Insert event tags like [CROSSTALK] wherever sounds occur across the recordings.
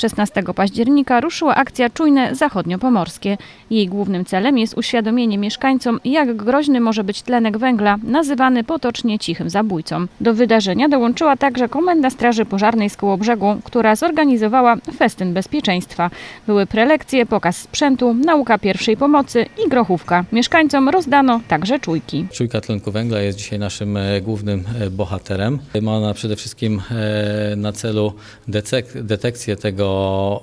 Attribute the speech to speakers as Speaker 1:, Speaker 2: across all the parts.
Speaker 1: 16 października ruszyła akcja Czujne Zachodniopomorskie. Jej głównym celem jest uświadomienie mieszkańcom, jak groźny może być tlenek węgla, nazywany potocznie cichym zabójcą. Do wydarzenia dołączyła także Komenda Straży Pożarnej z Kołobrzegu, która zorganizowała festyn bezpieczeństwa. Były prelekcje, pokaz sprzętu, nauka pierwszej pomocy i grochówka. Mieszkańcom rozdano także czujki.
Speaker 2: Czujka tlenku węgla jest dzisiaj naszym e, głównym e, bohaterem. Ma ona przede wszystkim e, na celu detekcję tego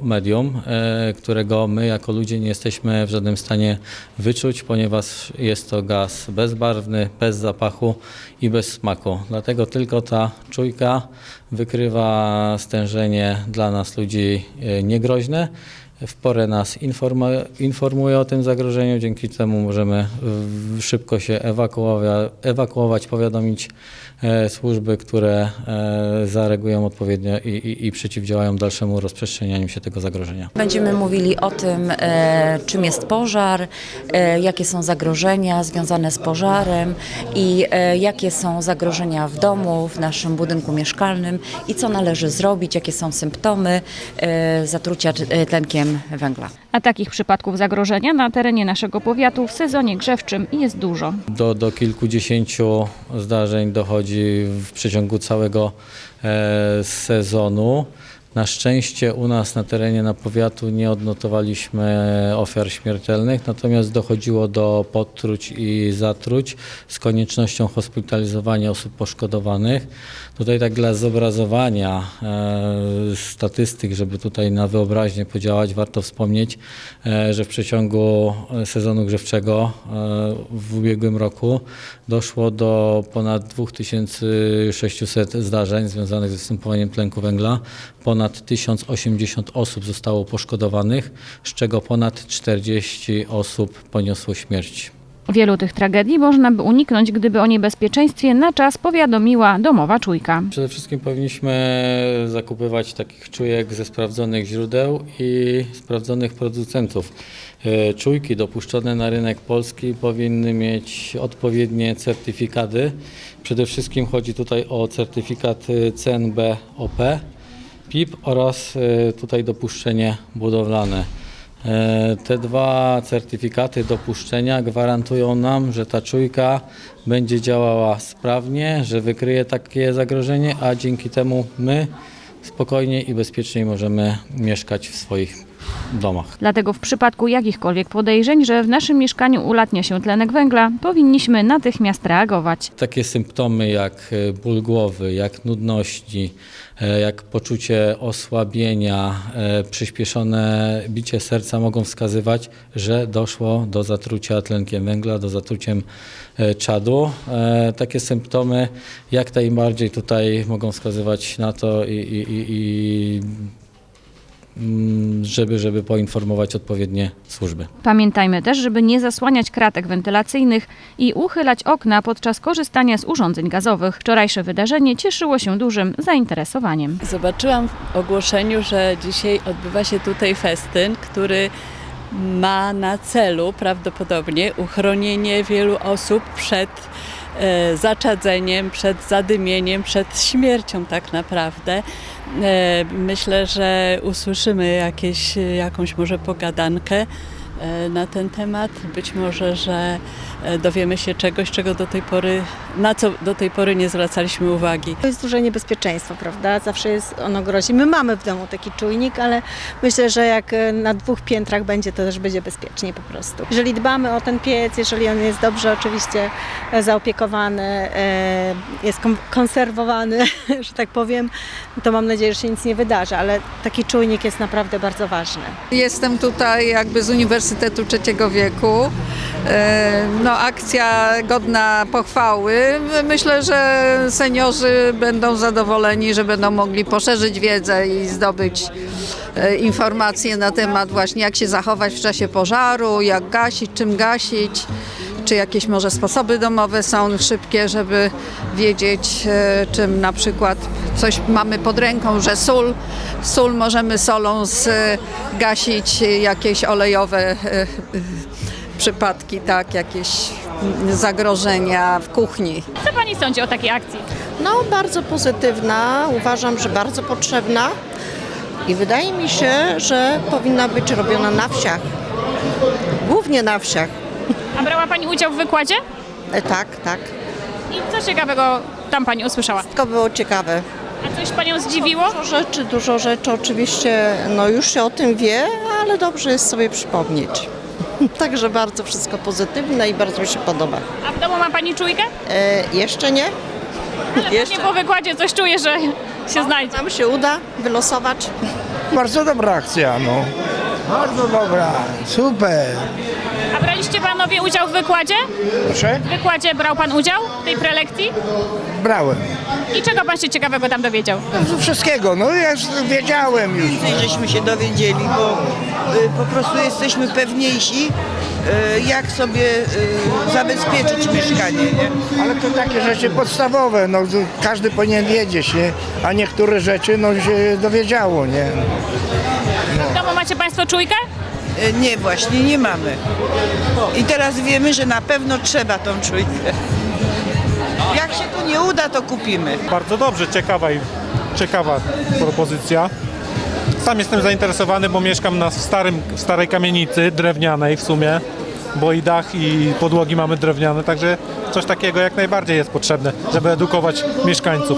Speaker 2: medium, e, którego my jako ludzie nie jesteśmy w żadnym stanie wyczuć, ponieważ jest to gaz bezbarwny, bez zapachu i bez smaku. Dlatego tylko ta czujka wykrywa stężenie dla nas ludzi e, niegroźne. W porę nas informuje o tym zagrożeniu, dzięki temu możemy szybko się ewakuowa- ewakuować, powiadomić e, służby, które e, zareagują odpowiednio i, i, i przeciwdziałają dalszemu rozprzestrzenianiu się tego zagrożenia.
Speaker 3: Będziemy mówili o tym, e, czym jest pożar, jakie są zagrożenia związane z pożarem i jakie są zagrożenia w domu, w naszym budynku mieszkalnym i co należy zrobić, jakie są symptomy zatrucia e, węgla.
Speaker 1: A takich przypadków zagrożenia na terenie naszego powiatu w sezonie grzewczym jest dużo.
Speaker 2: Do, do kilkudziesięciu zdarzeń dochodzi w przeciągu całego e, sezonu. Na szczęście u nas na terenie na powiatu nie odnotowaliśmy ofiar śmiertelnych, natomiast dochodziło do podtruć i zatruć z koniecznością hospitalizowania osób poszkodowanych. Tutaj tak dla zobrazowania e, statystyk, żeby tutaj na wyobraźnię podziałać, warto wspomnieć, e, że w przeciągu e, sezonu grzewczego e, w ubiegłym roku doszło do ponad 2600 zdarzeń związanych ze występowaniem tlenku węgla. Ponad 1080 osób zostało poszkodowanych, z czego ponad 40 osób poniosło śmierć.
Speaker 1: Wielu tych tragedii można by uniknąć, gdyby o niebezpieczeństwie na czas powiadomiła domowa czujka.
Speaker 2: Przede wszystkim powinniśmy zakupywać takich czujek ze sprawdzonych źródeł i sprawdzonych producentów. E, Czujki dopuszczone na rynek polski powinny mieć odpowiednie certyfikaty. Przede wszystkim chodzi tutaj o certyfikat e, CNB-OP, PIP oraz e, tutaj dopuszczenie budowlane. E, Te dwa certyfikaty dopuszczenia gwarantują nam, że ta czujka będzie działała sprawnie, że wykryje takie zagrożenie, a dzięki temu my spokojnie i bezpiecznie możemy mieszkać w swoich domach.
Speaker 1: Dlatego w przypadku jakichkolwiek podejrzeń, że w naszym mieszkaniu ulatnia się tlenek węgla, powinniśmy natychmiast reagować.
Speaker 2: Takie symptomy jak e, ból głowy, jak nudności, e, jak poczucie osłabienia, e, przyspieszone bicie serca mogą wskazywać, że doszło do zatrucia tlenkiem węgla, do zatruciem czadu. Takie symptomy jak najbardziej tutaj mogą wskazywać na to i, i, i, żeby, żeby poinformować odpowiednie służby.
Speaker 1: Pamiętajmy też, żeby nie zasłaniać kratek wentylacyjnych i uchylać okna podczas korzystania z urządzeń gazowych. Wczorajsze wydarzenie cieszyło się dużym zainteresowaniem.
Speaker 4: Zobaczyłam w ogłoszeniu, że dzisiaj odbywa się tutaj festyn, który ma na celu prawdopodobnie uchronienie wielu osób przed zaczadzeniem, przed zadymieniem, przed śmiercią tak naprawdę. E, myślę, że usłyszymy jakieś, jakąś może pogadankę e, na ten temat. Być może, że e, dowiemy się czegoś, czego do tej pory, na co do tej pory nie zwracaliśmy uwagi.
Speaker 5: To jest duże niebezpieczeństwo, prawda? Zawsze jest ono grozi. My mamy w domu taki czujnik, ale myślę, że jak e, na dwóch piętrach będzie, to też będzie bezpiecznie po prostu. Jeżeli dbamy o ten piec, jeżeli on jest dobrze oczywiście e, zaopiekowany, e, jest kon- konserwowany, [LAUGHS] że tak powiem, to mam nadzieję, że się nic nie wydarzy, ale taki czujnik jest naprawdę bardzo ważny.
Speaker 6: Jestem tutaj jakby z Uniwersytetu Trzeciego Wieku. E, No, akcja godna pochwały. Myślę, że seniorzy będą zadowoleni, że będą mogli poszerzyć wiedzę i zdobyć e, informacje na temat właśnie jak się zachować w czasie pożaru, jak gasić, czym gasić, czy jakieś może sposoby domowe są szybkie, żeby wiedzieć e, czym na przykład coś mamy pod ręką, że sól, sól możemy solą zgasić jakieś olejowe e, e, przypadki, tak, jakieś zagrożenia w kuchni.
Speaker 1: Co Pani sądzi o takiej akcji?
Speaker 7: No, bardzo pozytywna, uważam, że bardzo potrzebna. I wydaje mi się, że powinna być robiona na wsiach. Głównie na wsiach.
Speaker 1: A brała Pani udział w wykładzie?
Speaker 7: E, tak, tak.
Speaker 1: I co ciekawego tam Pani usłyszała?
Speaker 7: Wszystko było ciekawe.
Speaker 1: A coś Panią zdziwiło?
Speaker 7: Dużo rzeczy, dużo rzeczy oczywiście, no już się o tym wie, ale dobrze jest sobie przypomnieć. [LAUGHS] Także bardzo wszystko pozytywne i bardzo mi się podoba.
Speaker 1: A w domu ma Pani czujkę?
Speaker 7: E, jeszcze nie?
Speaker 1: Jeszcze po wykładzie coś czuję, że się znajdzie.
Speaker 7: Nam się uda wylosować.
Speaker 8: Bardzo dobra akcja, no. Bardzo dobra, super.
Speaker 1: A braliście Panowie udział w wykładzie?
Speaker 8: Proszę?
Speaker 1: W wykładzie brał Pan udział w tej prelekcji?
Speaker 8: Brałem.
Speaker 1: I czego Pan się ciekawego tam dowiedział?
Speaker 8: Z wszystkiego, no ja już wiedziałem już.
Speaker 9: Więcej żeśmy się dowiedzieli, bo y, po prostu jesteśmy pewniejsi, y, jak sobie y, zabezpieczyć mieszkanie. Nie?
Speaker 8: Ale to takie rzeczy podstawowe, no to każdy powinien wiedzieć, nie? A niektóre rzeczy, no się dowiedziało, nie?
Speaker 1: W domu macie Państwo czujkę?
Speaker 9: Y, Nie, właśnie nie mamy. I teraz wiemy, że na pewno trzeba tą czujkę. Jak się tu nie uda, to kupimy.
Speaker 10: Bardzo dobrze, ciekawa ciekawa propozycja. Sam jestem zainteresowany, bo mieszkam na starym, w starej kamienicy drewnianej w sumie, bo i dach i podłogi mamy drewniane, także coś takiego jak najbardziej jest potrzebne, żeby edukować mieszkańców.